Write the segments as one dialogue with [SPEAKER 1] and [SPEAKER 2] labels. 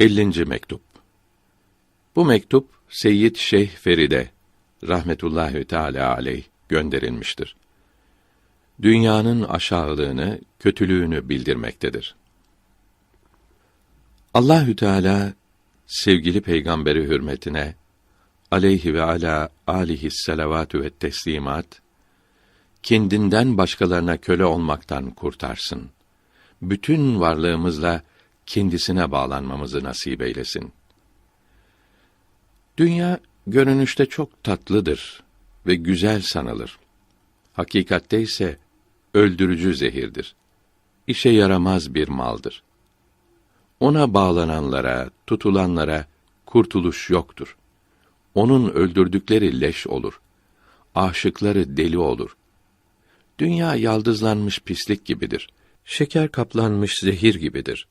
[SPEAKER 1] 50. mektup. Bu mektup Seyyid Şeyh Feride rahmetullahi teala aleyh gönderilmiştir. Dünyanın aşağılığını, kötülüğünü bildirmektedir. Allahü Teala sevgili peygamberi hürmetine aleyhi ve ala alihi selavatü ve teslimat kendinden başkalarına köle olmaktan kurtarsın. Bütün varlığımızla kendisine bağlanmamızı nasip eylesin. Dünya görünüşte çok tatlıdır ve güzel sanılır. Hakikatte ise öldürücü zehirdir. İşe yaramaz bir maldır. Ona bağlananlara, tutulanlara kurtuluş yoktur. Onun öldürdükleri leş olur. Aşıkları deli olur. Dünya yaldızlanmış pislik gibidir. Şeker kaplanmış zehir gibidir.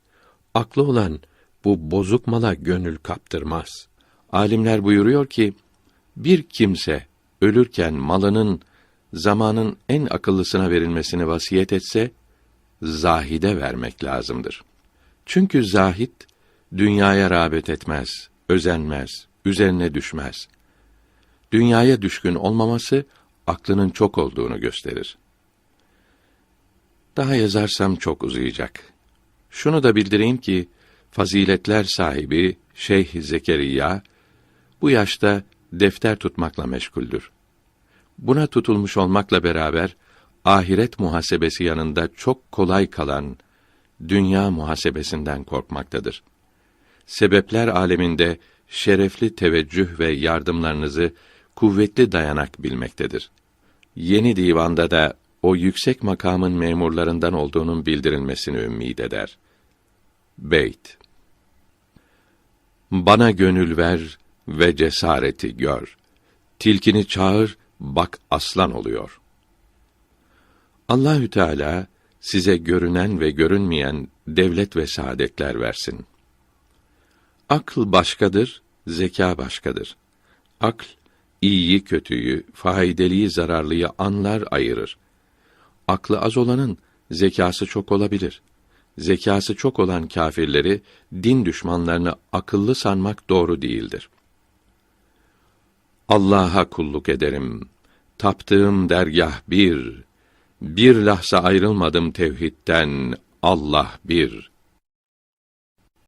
[SPEAKER 1] Aklı olan bu bozuk mala gönül kaptırmaz. Alimler buyuruyor ki, bir kimse ölürken malının zamanın en akıllısına verilmesini vasiyet etse, zahide vermek lazımdır. Çünkü zahit, dünyaya rağbet etmez, özenmez, üzerine düşmez. Dünyaya düşkün olmaması, aklının çok olduğunu gösterir. Daha yazarsam çok uzayacak. Şunu da bildireyim ki, faziletler sahibi Şeyh Zekeriya, bu yaşta defter tutmakla meşguldür. Buna tutulmuş olmakla beraber, ahiret muhasebesi yanında çok kolay kalan, dünya muhasebesinden korkmaktadır. Sebepler aleminde şerefli teveccüh ve yardımlarınızı kuvvetli dayanak bilmektedir. Yeni divanda da o yüksek makamın memurlarından olduğunun bildirilmesini ümmid eder. Beyt Bana gönül ver ve cesareti gör. Tilkini çağır, bak aslan oluyor. Allahü Teala size görünen ve görünmeyen devlet ve saadetler versin. Akıl başkadır, zeka başkadır. Akl iyiyi kötüyü, faydalıyı zararlıyı anlar ayırır. Aklı az olanın zekası çok olabilir. Zekası çok olan kâfirleri, din düşmanlarını akıllı sanmak doğru değildir. Allah'a kulluk ederim. Taptığım dergah bir. Bir lahza ayrılmadım tevhidden. Allah bir.